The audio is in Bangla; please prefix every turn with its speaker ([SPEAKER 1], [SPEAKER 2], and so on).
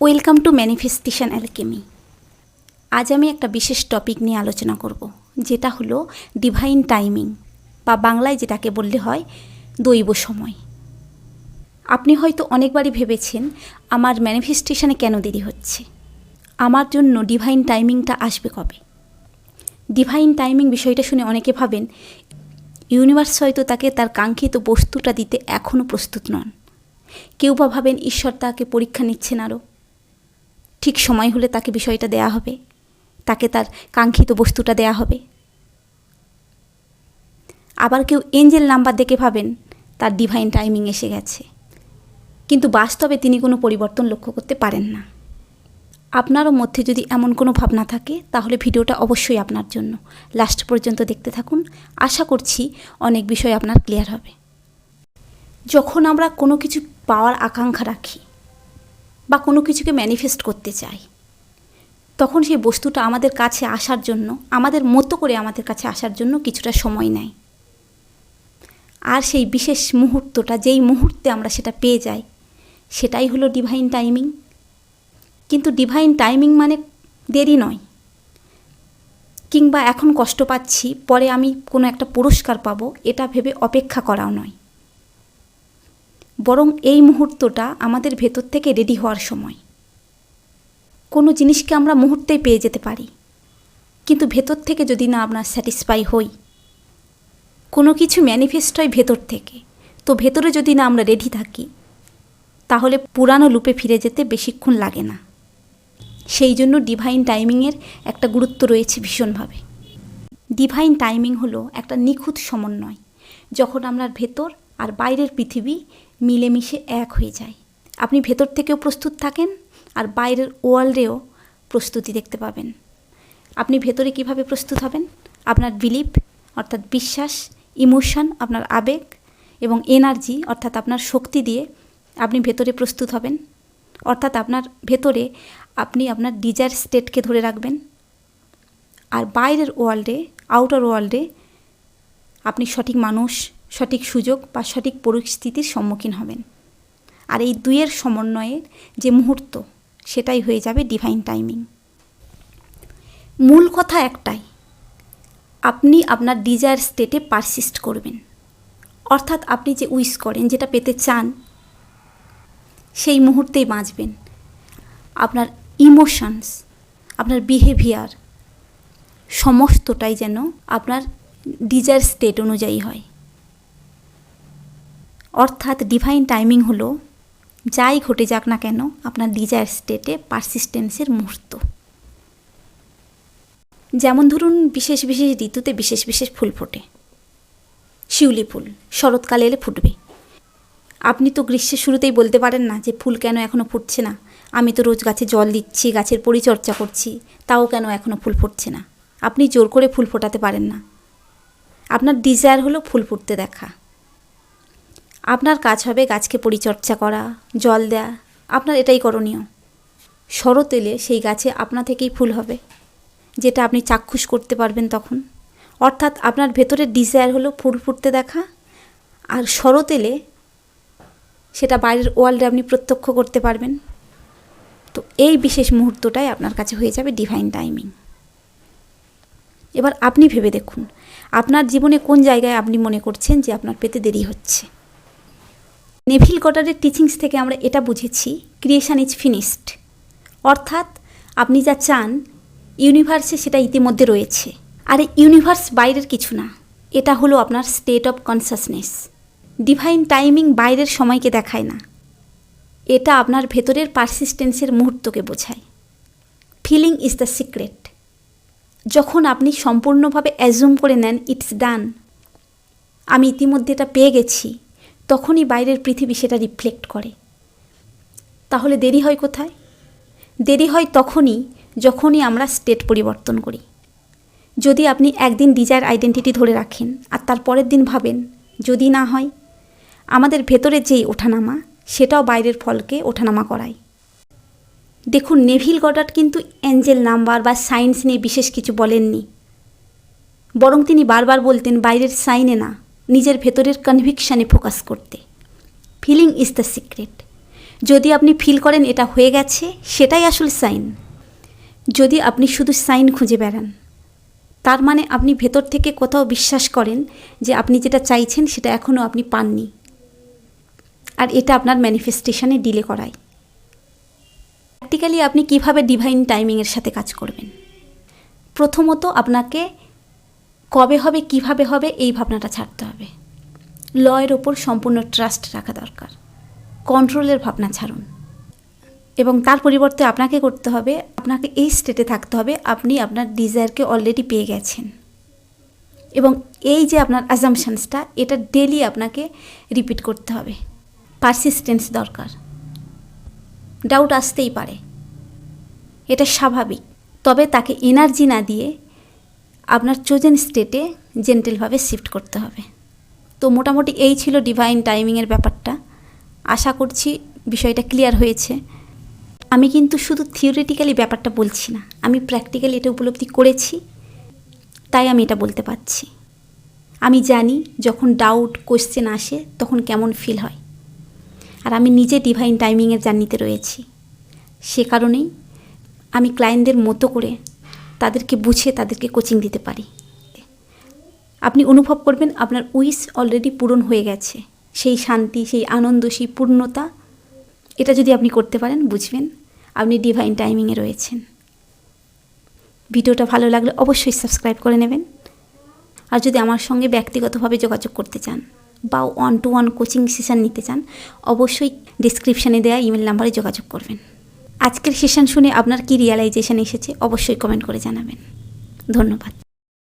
[SPEAKER 1] ওয়েলকাম টু ম্যানিফেস্টেশন অ্যালকেমি আজ আমি একটা বিশেষ টপিক নিয়ে আলোচনা করব, যেটা হলো ডিভাইন টাইমিং বা বাংলায় যেটাকে বললে হয় দৈব সময়। আপনি হয়তো অনেকবারই ভেবেছেন, আমার ম্যানিফেস্টেশনে কেন দেরি হচ্ছে? আমার জন্য ডিভাইন টাইমিংটা আসবে কবে? ডিভাইন টাইমিং বিষয়টা শুনে অনেকে ভাবেন ইউনিভার্স হয়তো তাকে তার কাঙ্ক্ষিত বস্তুটা দিতে এখনও প্রস্তুত নন। কেউ বা ভাবেন ঈশ্বর তাকে পরীক্ষা নিচ্ছেন আরও। ঠিক সময় হলে তাকে বিষয়টা দেয়া হবে। তাকে তার কাঙ্ক্ষিত বস্তুটা দেয়া হবে। আবার কেউ এঞ্জেল নাম্বার দেখে ভাবেন, তার ডিভাইন টাইমিং এসে গেছে। কিন্তু বাস্তবে তিনি কোনো পরিবর্তন লক্ষ্য করতে পারেন না। আপনারও মধ্যে যদি এমন কোনো ভাবনা থাকে, তাহলে ভিডিওটা অবশ্যই আপনার জন্য। লাস্ট পর্যন্ত দেখতে থাকুন। আশা করছি অনেক বিষয় আপনার ক্লিয়ার হবে। যখন আমরা কোনো কিছু পাওয়ার আকাঙ্ক্ষা রাখি বা কোনো কিছুকে ম্যানিফেস্ট করতে চাই। তখন সেই বস্তুটা আমাদের কাছে আসার জন্য, আমাদের মতো করে আমাদের কাছে আসার জন্য কিছুটা সময় নেয়। আর সেই বিশেষ মুহূর্তটা, যেই মুহূর্তে আমরা সেটা পেয়ে যাই, সেটাই হলো ডিভাইন টাইমিং কিন্তু ডিভাইন টাইমিং মানে দেরি নয়। কিংবা এখন কষ্ট পাচ্ছি, পরে আমি কোনো একটা পুরস্কার পাবো, এটা ভেবে অপেক্ষা করাও নয়। বরং এই মুহূর্তটা আমাদের ভেতর থেকে রেডি হওয়ার সময়। কোনো জিনিসকে আমরা মুহূর্তেই পেয়ে যেতে পারি। কিন্তু ভেতর থেকে যদি না আমরা স্যাটিসফাই হই, কোনো কিছু ম্যানিফেস্ট হয় ভেতর থেকে। তো ভেতরে যদি না আমরা রেডি থাকি, তাহলে পুরানো লুপে ফিরে যেতে বেশিক্ষণ লাগে না। সেই জন্য ডিভাইন টাইমিংয়ের একটা গুরুত্ব রয়েছে ভীষণভাবে। ডিভাইন টাইমিং হলো একটা নিখুঁত সমন্বয়। যখন আপনার ভেতর আর বাইরের পৃথিবী মিলেমিশে এক হয়ে যায়। আপনি ভেতর থেকেও প্রস্তুত থাকেন আর বাইরের ওয়ার্ল্ডেও প্রস্তুতি দেখতে পাবেন। আপনি ভেতরে কীভাবে প্রস্তুত হবেন? আপনার বিলিভ অর্থাৎ বিশ্বাস ইমোশন আপনার আবেগ এবং এনার্জি অর্থাৎ আপনার শক্তি দিয়ে আপনি ভেতরে প্রস্তুত হবেন। অর্থাৎ আপনার ভেতরে আপনি আপনার ডিজায়ার স্টেটকে ধরে রাখবেন। আর বাইরের ওয়ার্ল্ডে আউটার ওয়ার্ল্ডে আপনি সঠিক মানুষ সঠিক সুযোগ বা সঠিক পরিস্থিতির সম্মুখীন হবেন। আর এই দুইয়ের সমন্বয়ের যে মুহূর্ত, সেটাই হয়ে যাবে ডিভাইন টাইমিং মূল কথা একটাই, আপনি আপনার ডিজায়ার স্টেটে পারসিস্ট করবেন। অর্থাৎ আপনি যে উইশ করেন, যেটা পেতে চান, সেই মুহূর্তেই বাঁচবেন। আপনার ইমোশনস আপনার বিহেভিয়ার সমস্তটাই যেন আপনার ডিজায়ার স্টেট অনুযায়ী হয়। অর্থাৎ ডিভাইন টাইমিং হলো, যাই ঘটে যাক না কেন, আপনার ডিজায়ার স্টেটে পারসিস্টেন্সের মুহূর্ত। যেমন ধরুন, বিশেষ বিশেষ ঋতুতে বিশেষ বিশেষ ফুল ফোটে। শিউলি ফুল, শরৎকালে এলে ফুটবে। আপনি তো গ্রীষ্মের শুরুতেই বলতে পারেন না যে ফুল কেন এখনও ফুটছে না। আমি তো রোজ গাছে জল দিচ্ছি, গাছের পরিচর্যা করছি, তাও কেন এখনও ফুল ফুটছে না? আপনি জোর করে ফুল ফোটাতে পারেন না। আপনার ডিজায়ার হলো ফুল ফুটতে দেখা। আপনার কাজ হবে গাছকে পরিচর্যা করা, জল দেয়া। আপনার এটাই করণীয়। শরৎ এলে সেই গাছে আপনা থেকেই ফুল হবে, যেটা আপনি চাক্ষুষ করতে পারবেন তখন। অর্থাৎ আপনার ভেতরের ডিজায়ার হলো ফুল ফুটতে দেখা, আর শরৎ এলে সেটা বাইরের ওয়ার্ল্ডে আপনি প্রত্যক্ষ করতে পারবেন। তো এই বিশেষ মুহূর্তটাই আপনার কাছে হয়ে যাবে ডিভাইন টাইমিং এবার আপনি ভেবে দেখুন, আপনার জীবনে কোন জায়গায় আপনি মনে করছেন যে আপনার পেতে দেরি হচ্ছে? নেভিল গটারের টিচিংস থেকে আমরা এটা বুঝেছি ক্রিয়েশন ইজ ফিনিশড অর্থাৎ আপনি যা চান ইউনিভার্সে সেটা ইতিমধ্যে রয়েছে। আর ইউনিভার্স বাইরের কিছু না, এটা হলো আপনার state of consciousness divine timing বাইরের সময়কে দেখায় না। এটা আপনার ভেতরের পারসিস্টেন্সের মুহূর্তকে বোঝায়। ফিলিং ইজ দ্য সিক্রেট যখন আপনি সম্পূর্ণভাবে অ্যাজুম করে নেন ইটস ডান আমি ইতিমধ্যে এটা পেয়ে গেছি। তখনই বাইরের পৃথিবী সেটা রিফ্লেক্ট করে। তাহলে দেরি হয় কোথায়? দেরি হয় তখনই, যখনই আমরা স্টেট পরিবর্তন করি। যদি আপনি একদিন ডিজায়ার আইডেন্টিটি ধরে রাখেন আর তার পরের দিন ভাবেন, যদি না হয়, আমাদের ভেতরের যেই ওঠানামা, সেটাও বাইরের ফলকে ওঠানামা করায়। দেখুন, নেভিল গডার্ড কিন্তু অ্যাঞ্জেল নাম্বার বা সাইন্স নিয়ে বিশেষ কিছু বলেননি। বরং তিনি বারবার বলতেন, বাইরের সাইনে না। নিজের ভেতরের কনভিকশানে ফোকাস করতে। ফিলিং ইজ দ্য সিক্রেট যদি আপনি ফিল করেন এটা হয়ে গেছে, সেটাই আসলে সাইন যদি আপনি শুধু সাইন খুঁজে বেড়ান, তার মানে আপনি ভেতর থেকে কোথাও বিশ্বাস করেন যে আপনি যেটা চাইছেন সেটা এখনও আপনি পাননি। আর এটা আপনার ম্যানিফেস্টেশনে ডিলে করায়। প্র্যাকটিক্যালি আপনি কীভাবে ডিভাইন টাইমিংয়ের সাথে কাজ করবেন? প্রথমত আপনাকে কবে হবে, কীভাবে হবে, এই ভাবনাটা ছাড়তে হবে। লয়ের ওপর সম্পূর্ণ ট্রাস্ট রাখা দরকার। কন্ট্রোলের ভাবনা ছাড়ুন। এবং তার পরিবর্তে আপনাকে করতে হবে, আপনাকে এই স্টেটে থাকতে হবে, আপনি আপনার ডিজায়ারকে অলরেডি পেয়ে গেছেন। এবং এই যে আপনার অ্যাজামশনসটা এটা ডেলি আপনাকে রিপিট করতে হবে। পারসিস্টেন্স দরকার। ডাউট আসতেই পারে। এটা স্বাভাবিক। তবে তাকে এনার্জি না দিয়ে আপনার চোজেন স্টেটে জেন্টেলভাবে শিফট করতে হবে। তো মোটামুটি এই ছিল ডিভাইন টাইমিংয়ের ব্যাপারটা। আশা করছি বিষয়টা ক্লিয়ার হয়েছে। আমি কিন্তু শুধু থিওরিটিক্যালি ব্যাপারটা বলছি না, আমি প্র্যাকটিক্যালি এটা উপলব্ধি করেছি, তাই আমি এটা বলতে পারছি। আমি জানি যখন ডাউট কোশ্চেন আসে তখন কেমন ফিল হয়। আর আমি নিজে ডিভাইন টাইমিংয়ের জার্নিতে রয়েছি। সে কারণেই আমি ক্লায়েন্টদের মতো করে তাদেরকে বুঝে তাদেরকে কোচিং দিতে পারি। আপনি অনুভব করবেন আপনার উইস অলরেডি পূরণ হয়ে গেছে। সেই শান্তি, সেই আনন্দ, সেই পূর্ণতা, এটা যদি আপনি করতে পারেন, বুঝবেন আপনি ডিভাইন টাইমিংয়ে রয়েছেন। ভিডিওটা ভালো লাগলে অবশ্যই সাবস্ক্রাইব করে নেবেন। আর যদি আমার সঙ্গে ব্যক্তিগতভাবে যোগাযোগ করতে চান বা one to one coaching session নিতে চান, অবশ্যই ডিসক্রিপশানে দেওয়া ইমেল নাম্বারে যোগাযোগ করবেন। আজকের সেশন শুনে আপনার কি রিয়ালাইজেশন এসেছে? অবশ্যই কমেন্ট করে জানাবেন। ধন্যবাদ।